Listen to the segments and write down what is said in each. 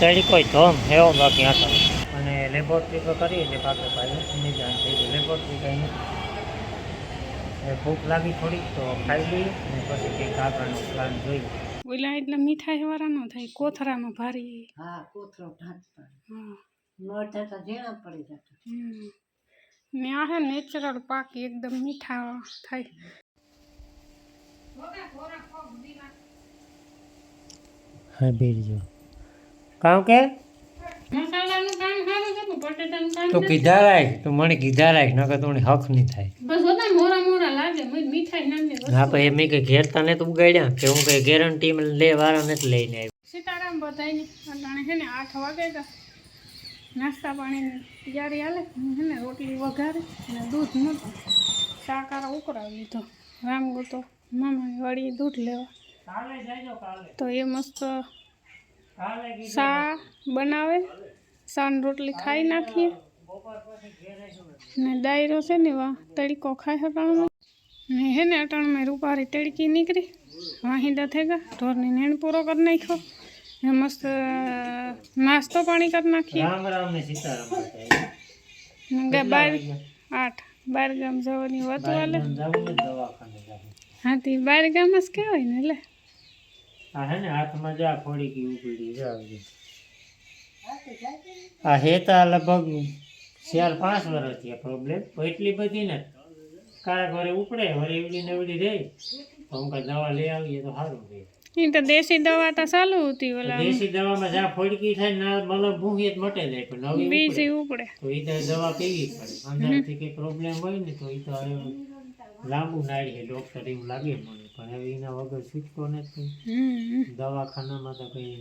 તરીકો ધોમ હેવો બાકી આટો અને લેબોરેટરી તો કરી એટલે પાકે પાછું નિદાન થઈ ગયું લેબોરેટરી કંઈ નથી. ભૂખ લાગી થોડીક તો ખાઈ લઈએ અને પછી કંઈક આગળનો પ્લાન જોઈએ. ઓલા એટલે મીઠાઈ વાળા ન થાય કોથરામાં ભારી. હા કોથરો હા. ન થતા ઝીણા પડી જતા. ને આ હે નેચરલ પાકી એકદમ મીઠા થાય. હા બીજો કામ કે? મસાલાનું કામ સારું છે પણ બટેટાનું કામ તું કીધા રાખ તો મને કીધા રાખ નકર તું હક નહીં થાય. મોરા મોરા લાગે મેં મીઠાઈ હા કઈ ઘેર તને તું ઉગાડ્યા કે હું કઈ ગેરંટી લે વાળા નથી લઈને આવી સીતારામ બધાય અટાણે છે ને આઠ વાગે તો નાસ્તા પાણીની તૈયારી હાલે હું છે ને રોટલી વઘારે અને દૂધ નહોતું શાકારા ઉકળાવી લીધો. રામ ગોતો મામાની વાડીએ દૂધ લેવા. કાલે. તો એ મસ્ત સા બનાવે સાન રોટલી ખાઈ નાખીએ. ને દાયરો છે ને વા તડકો ખાય અટાણમાં. ને હે ને અટાણમાં રૂપારી તડકી નીકળી. વાહિંદા થઈ ગયા ઢોરની નેણ પૂરો કરી નાખ્યો. ને મસ્ત નાસ્તો પાણી કરી નાખીએ. રામ રામ ને સીતારામ બધાય. ને ગે બાર આઠ બાર ગામ જવાની વાત વાલે. હા. હાથી બાર ગામ જ કહેવાય ને એટલે. આ હે ને હાથમાં જા ફોડી ગઈ ઉપડી જાવજે. આ હેતા લગભગ ચાર પાંચ વર્ષ થયા પ્રોબ્લેમ એટલી બધી ને કારક વરે ઉપડે વરે એવડી ને એવડી રહે. તો હું કાંઈ દવા લઈ આવીએ તો સારું રહે. એ તો દેશી દવા તો ચાલુ હતી ઓલા દેશી દવામાં જ્યાં ફોડકી થાય ના મતલબ ભૂંગી જ મટે જાય પણ નવી બીજી ઉપડે. તો એ દવા પીવી પડે. અંદરથી કંઈ પ્રોબ્લેમ હોય ને તો એ તો હવે લાંબુ નાડી ડોક્ટર ડૉક્ટર એવું લાગે મને. પણ હવે એના વગર છૂટકો નથી. દવાખાનામાં તો કઈ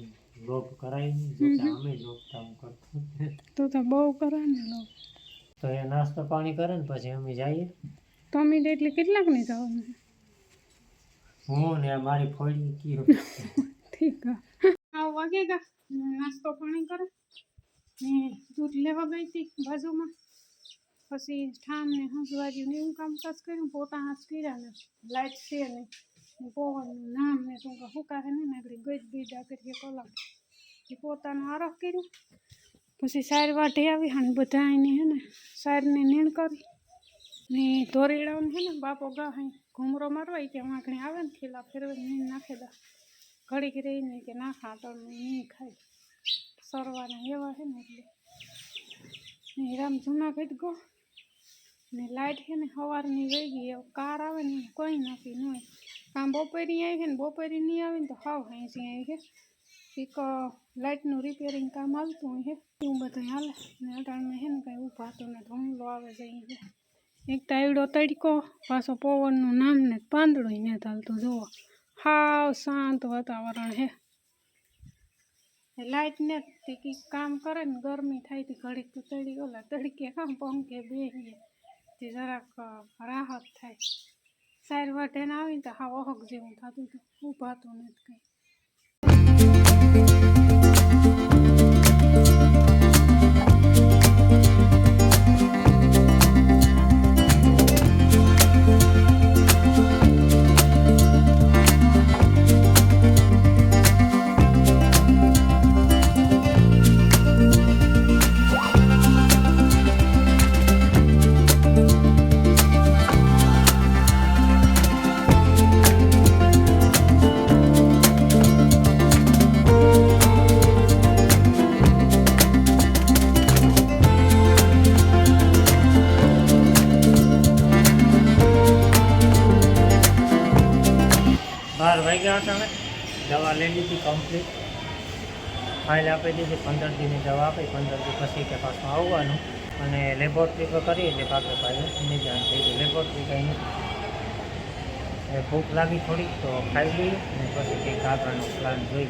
લોભ કરાય નહીં અમે લોભતા હું કરતો. તું તો બહુ કરે ને લો તો એ નાસ્તો પાણી કરે ને પછી અમે જઈએ. તમી એટલે કેટલાક નહીં જવાનું હું ને મારી ફોડી કયો ઠીક આવ વાગે નાસ્તો પાણી કરે. ને દૂધ લેવા ગઈ હતી બાજુમાં. પછી ઠામને હંસવાર્યું ને એવું કામકાજ કર્યું, પોતા હાથ કર્યા ને લાઈટ છે ને પવનનું નામ ને શું કહું હે ને નાગરી ગઈ બીજા કરીએ કલાક એ પોતાનું આરોહ કર્યું. પછી સાર વાટે આવી અને બધા એને હે ને, સારને નીણ કરી. ને ધોરીડાને હે ને, બાપો ગા હે, ઘૂમરો મારવા કે વાંકણી આવે ને, થેલા ફેરવે નીણ નાખે દા. ઘડીક રહીને કે ના ખાટણનું નહીં ખાય. સરવાના એવા હે ને એટલે. રામ જુનાગઢ ગો ને લાઇટ છે ને સવારની વહી ગઈ હવે કાર આવે ને એમાં કોઈ નથી, ન હોય. કામ બપોરી આવી છે ને બપોરી નહીં આવે ને તો હાવ હાંસી આવી છે. એક લાઇટનું રિપેરિંગ કામ હાલતું હોય છે. એવું બધું હાલે. ને અટાણમાં છે ને કાંઈ ઊભા તો ને ધૂમલો આવે છે અહીં છે એક તાયડો તડકો, પાછો પવનનું નામ ને પાંદડું ને ચાલતું જુઓ. હાવ શાંત વાતાવરણ હે લાઇટ ને તે કંઈક કામ કરે ને ગરમી થાય તે ઘડીક તો તડી ઓલા તડકે કામ પંખે બેસીએ તે જરાક રાહત થાય. સાર વાટે ને આવીને તો હા વહક જેવું થતું હતું. ઊભાતું નથી કંઈ. ફાઇલ આપી દીધી, પંદર દીની દવા આપી, પંદર દી પછી કે પાછું આવવાનું. અને લેબોરેટરી પર કરી, એટલે પાકે પાછું નિદાન થઈ ગયું લેબોરેટરી કંઈ ભૂખ લાગી થોડીક, તો ખાઈ લઈએ અને પછી કંઈક આગળનો પ્લાન જોઈએ.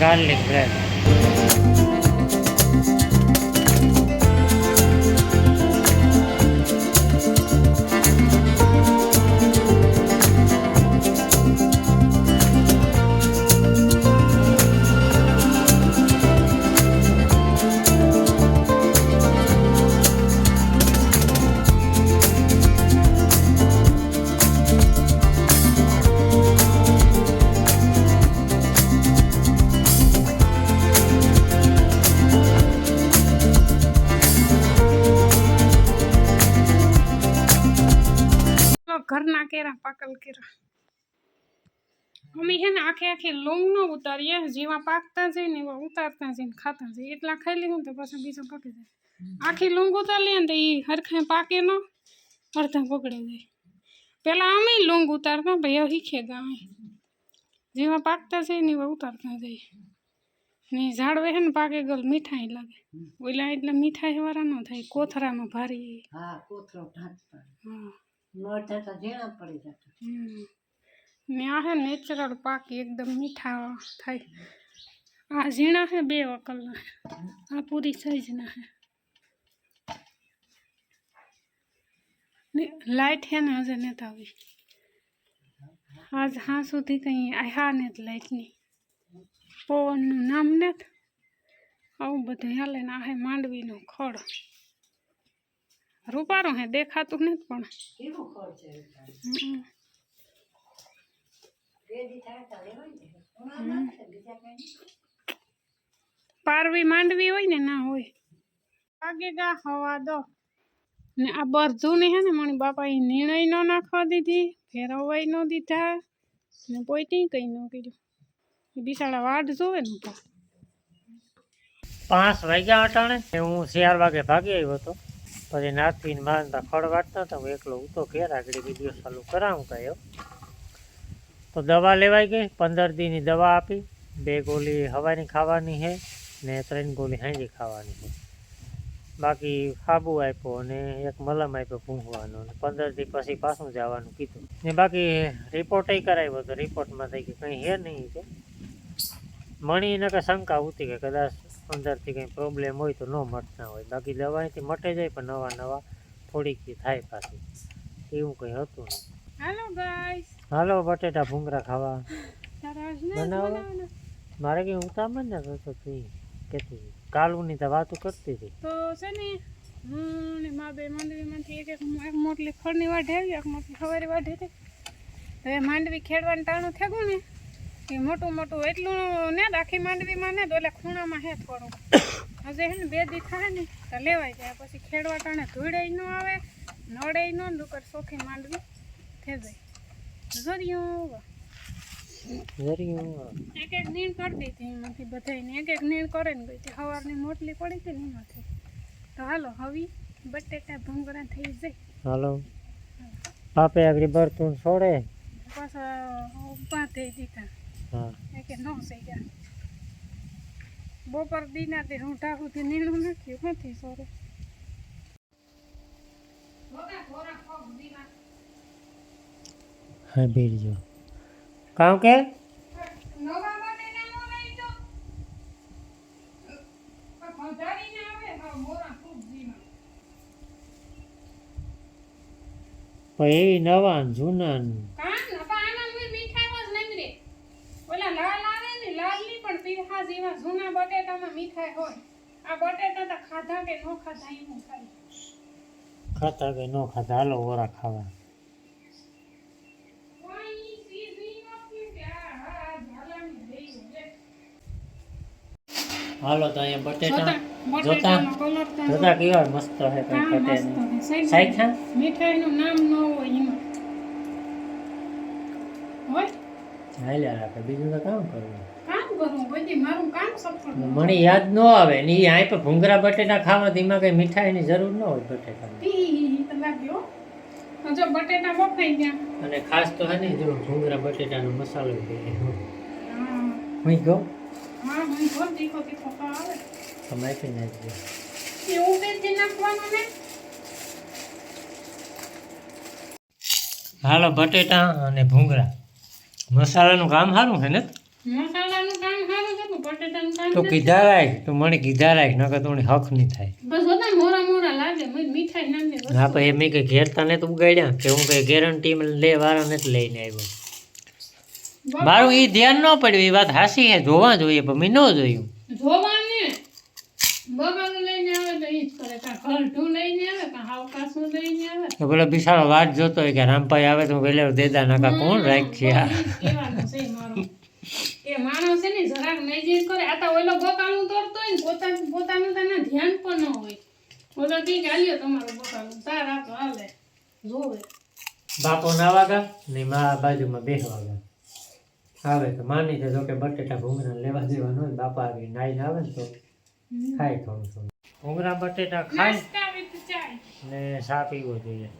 Garlic bread. ઘરના કેરા પાકલ કેરા અમે છે ને આખે આખી લોંગ ન ઉતારીએ જેવા પાકતા જાય ને એવા ઉતારતા જાય ને ખાતા જાય એટલા ખાઈ લીધું તો પછી બીજું પાકી જાય આખી લોંગ ઉતારી લઈએ ને તો એ હરખે પાકે ન અડધા બગડે જાય પેલા અમે લોંગ ઉતારતા ભાઈ શીખે ગયા અમે જેવા પાકતા જાય ને એવા ઉતારતા જાય ને ઝાડવે છે ને પાકે ગયેલ મીઠાઈ લાગે ઓલા એટલે મીઠાઈ વાળા ન થાય કોથરામાં ભારી હા કોથરો ઢાંચ પડે હા મોટા તો ઝીણા પડી જતા હમ. ને આ હે નેચરલ પાકી એકદમ મીઠા થાય. આ ઝીણા હે બે વકલના આ પૂરી સાઈઝના હે. ને લાઇટ હે ને હજે નથી આવી. આજ હા સુધી કંઈ આહા ને જ લાઇટની પવનનું નામ નથી આવું બધું હાલે ને આ હે માંડવીનું ખડ. રૂપારું હે દેખાતું નથી પણ. કેવું ખર્ચ છે વિચાર? હમ. બે દી થાય તો લેવાય ને. ઉનાળામાં છે, બીજા કાંઈ નહીં. પારવી માંડવી હોય ને ના હોય. વાગે ગા હવા દો. ને આ બરધું ને હે ને મારી બાપા એ નિર્ણય ન નાખવા દીધી ફેરવાય ન દીધા ને પોઈટી કઈ ન કર્યું. એ બિચારા વાટ જોવે ને તો પાંચ વાગ્યા અટાણે ને હું ચાર વાગે ભાગી આવ્યો હતો. પછી નાથીને માનતા ખડ વાટતા હતા, હું એકલો ઉતો ઘેર આગળ વીડિયો ચાલુ કરાવું કયો તો દવા લેવાઈ ગઈ, પંદર દીની દવા આપી, બે ગોલી હવાની ખાવાની છે ને ત્રણ ગોલી હાંજી ખાવાની છે. બાકી ખાબુ આપ્યો અને એક મલમ આપ્યો ભૂંઘવાનો અને પંદર દી પછી પાછું જવાનું કીધું. ને બાકી રિપોર્ટય કરાવ્યો તો રિપોર્ટમાં થઈ કે કંઈ હે નહીં છે મણી એને કે શંકા ઉતી કે કદાચ અંદરથી કંઈ પ્રોબ્લેમ હોય તો ન મટતા હોય. બાકી દવાથી મટે જાય પણ નવા નવા થોડીક થાય પાછી. એવું કંઈ હતું નહીં. હાલો ગાઈસ હાલો બટેટા ભૂંગરા ખાવા. બનાવો. મારે કંઈ ઉતામળ ને તો તો કેતી કાલુની તો વાતો કરતી હતી. તો છે ને હું ને મા બે માંડવીમાંથી એક એક એક મોટલી ફળની વાઢે આવી એક મોટલી ખવારી વાઢી હતી. તો એ માંડવી ખેડવાનું ટાણું થયું ને એ મોટું મોટું એટલું ને આખી માંડવીમાં ને તો એટલે ખૂણામાં હે થોડું હજે હે ને બે દી થાય ને તો લેવાય જાય. પછી ખેડવા ટાણે ધૂળે ન આવે નડે ન ડુકર સોખી માંડવી થઈ જાય. ઝરિયું એક એક નીણ કરી દીધી એમાંથી બધાયને. એક એક નીણ કરે ને ગઈ. સવારની મોટલી પડી હતી ને એમાંથી. તો હાલો હવે બટેટા ભૂંગરા થઈ જાય. હાલો. પાપે આગળ બરતું છોડે. પાછા ઊભા થઈ દીધા. હા. કે ન થઈ ગયા બપોર દીના તે રૂંઢા સુધી નીણું નથી નથી સોરે. હા કે હા મોરા ખૂબ દીના પછી નવા જૂના ને કાન નપા આના મુઈ મીઠાઈ જ નહીં રે ઓલા લાલ આવે ને લાલની પણ પીઠા જેવા જૂના બટેટામાં મીઠાઈ હોય. આ બટેટા તો ખાધા કે ન ખાધા એવું થાય ખાતા કે ન ખાતા હાલો ઓરા ખાવા. હાલો તો અહીંયા બટેટા જોતા જોતા. કેવા મસ્ત છે કઈ. સાહેબ, સાઈઠા મીઠાઈનું નામ ન હોય એમાં. હોય હાલ્યા રાખે. બીજું તો કામ કરવું. મને યાદ ન આવે ને એ આઈ પર ભૂંગરા બટેટા ખાવા એમાં કઈ મીઠાઈની જરૂર ન હોય બટેટા બફાઈ ગયા. અને ખાસ તો હે ને જો ભૂંગરા બટેટાનો મસાલો હોય હું. ગયો તમે આપી નાખજો એવું કંઈ નાખવાનું ને. હાલો બટેટા અને ભૂંગળા મસાલાનું કામ સારું છે ને મસાલાનું કામ સારું છે પણ બટેટાનું કામ તો. કીધા રાખ તો મને કીધા રાખ નકર તું હક નહીં થાય. બસ બધા મોરા મોરા લાગે મને મીઠાઈ નામની. હા પછી મેં કે ઘેર તને તો ઉગાડ્યા કે હું કઈ ગેરંટી લે વારા નથી લઈને આવ્યો. મારું એ ધ્યાન ન પડ્યું એ વાત હાસી હે જોવા જોઈએ પણ મેં ન જોયું. જોવાને. બગાડું લઈને આવે તો ઈ જ કરે કાં ઘરઢું લઈને આવે કા હાવકાસું લઈને આવે. તો પેલો બિસાળો વાત જોતો હોય કે રામભાઈ આવે તો પેલે દેદા નાકા કોણ રાખ્યા કહેવાનું છે મારું. એ માણસ છે ને જરાક મેજિસ કરે. આ તો ઓલો બકાલું તોડતો હોય ને પોતાનું પોતાનું તને ધ્યાન પણ ન હોય. ઓલો કે હાલ્યો તમારું બકાલું તાર આપો હાલે. જોવે. બાપો ના વાગા ને મા બાજુમાં બે વાગા. આવે તો માની છે જો કે બટેટા ભૂંગરા લેવા દેવાનું હોય બાપા આવી નાઈ આવે ને તો ખાય થોડું થોડું. ભૂંગરા બટેટા ખાય ને સાપ પીવો જોઈએ.